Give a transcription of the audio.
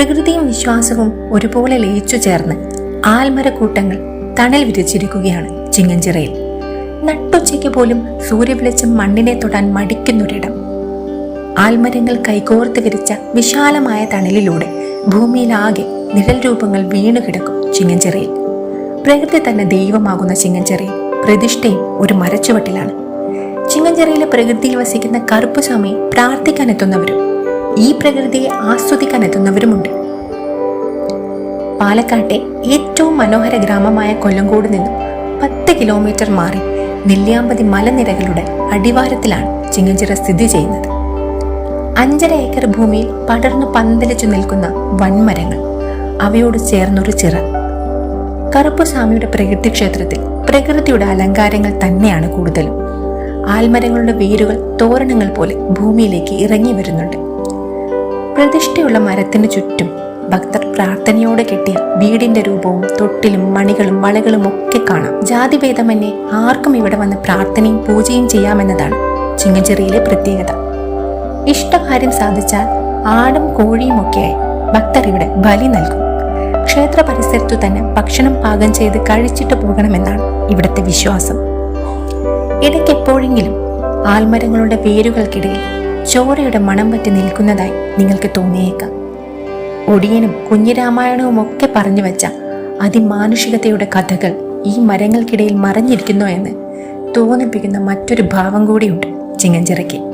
പ്രകൃതിയും വിശ്വാസവും ഒരുപോലെ ലയിച്ചു ചേർന്ന് ആൽമരക്കൂട്ടങ്ങൾ തണൽ വിരിച്ചിരിക്കുകയാണ് ചിങ്ങഞ്ചിറയിൽ. നട്ടുച്ചയ്ക്ക് പോലും സൂര്യവെളിച്ചം മണ്ണിനെ തൊടാൻ മടിക്കുന്നൊരിടം. ആൽമരങ്ങൾ കൈകോർത്ത് വിരിച്ച വിശാലമായ തണലിലൂടെ ഭൂമിയിലാകെ നിഴൽ രൂപങ്ങൾ വീണുകിടക്കും ചിങ്ങഞ്ചിറയിൽ. പ്രകൃതി തന്നെ ദൈവമാകുന്ന ചിങ്ങഞ്ചിറയിൽ പ്രതിഷ്ഠയും ഒരു മരച്ചുവട്ടിലാണ്. ചിങ്ങഞ്ചിറയിലെ പ്രകൃതിയിൽ വസിക്കുന്ന കറുപ്പുസ്വാമി പ്രാർത്ഥിക്കാനെത്തുന്നവരും ഈ പ്രകൃതിയെ ആസ്വദിക്കാനെത്തുന്നവരുമുണ്ട്. പാലക്കാട്ടെ ഏറ്റവും മനോഹര ഗ്രാമമായ കൊല്ലങ്കോട് നിന്നും പത്ത് കിലോമീറ്റർ മാറി നെല്ലിയാമ്പതി മലനിരകളുടെ അടിവാരത്തിലാണ് ചിങ്ങഞ്ചിറ സ്ഥിതി ചെയ്യുന്നത്. അഞ്ചര ഏക്കർ ഭൂമിയിൽ പടർന്നു പന്തലിച്ചു നിൽക്കുന്ന വൻമരങ്ങൾ അവയോട് ചേർന്നൊരു ചിറ. കറുപ്പുസ്വാമിയുടെ പ്രകൃതി ക്ഷേത്രത്തിൽ പ്രകൃതിയുടെ അലങ്കാരങ്ങൾ തന്നെയാണ് കൂടുതലും. ആൽമരങ്ങളുടെ വേരുകൾ തോരണങ്ങൾ പോലെ ഭൂമിയിലേക്ക് ഇറങ്ങി വരുന്നുണ്ട്. പ്രതിഷ്ഠയുള്ള മരത്തിന് ചുറ്റും ഭക്തർ പ്രാർത്ഥനയോടെ കെട്ടിയ വീടിന്റെ രൂപവും തൊട്ടിലും മണികളും വളകളും ഒക്കെ കാണാം. ജാതിഭേദമന്യേ ആർക്കും ഇവിടെ വന്ന് പ്രാർത്ഥനയും പൂജയും ചെയ്യാമെന്നതാണ് ചിങ്ങഞ്ചെറിയിലെ പ്രത്യേകത. ഇഷ്ടകാര്യം സാധിച്ചാൽ ആടും കോഴിയും ഒക്കെയായി ഭക്തർ ഇവിടെ ബലി നൽകും. ക്ഷേത്ര പരിസരത്തു തന്നെ ഭക്ഷണം പാകം ചെയ്ത് കഴിച്ചിട്ട് പോകണമെന്നാണ് ഇവിടുത്തെ വിശ്വാസം. ഇടയ്ക്കെപ്പോഴെങ്കിലും ആൽമരങ്ങളുടെ വേരുകൾക്കിടയിൽ ചോരയുടെ മണം പറ്റി നിൽക്കുന്നതായി നിങ്ങൾക്ക് തോന്നിയേക്കാം. ഒടിയനും കുഞ്ഞിരാമായണവും ഒക്കെ പറഞ്ഞു വെച്ച അതിമാനുഷികതയുടെ കഥകൾ ഈ മരങ്ങൾക്കിടയിൽ മറഞ്ഞിരിക്കുന്നു എന്ന് തോന്നിപ്പിക്കുന്ന മറ്റൊരു ഭാവം കൂടിയുണ്ട് ചിങ്ങഞ്ചിറയ്ക്ക്.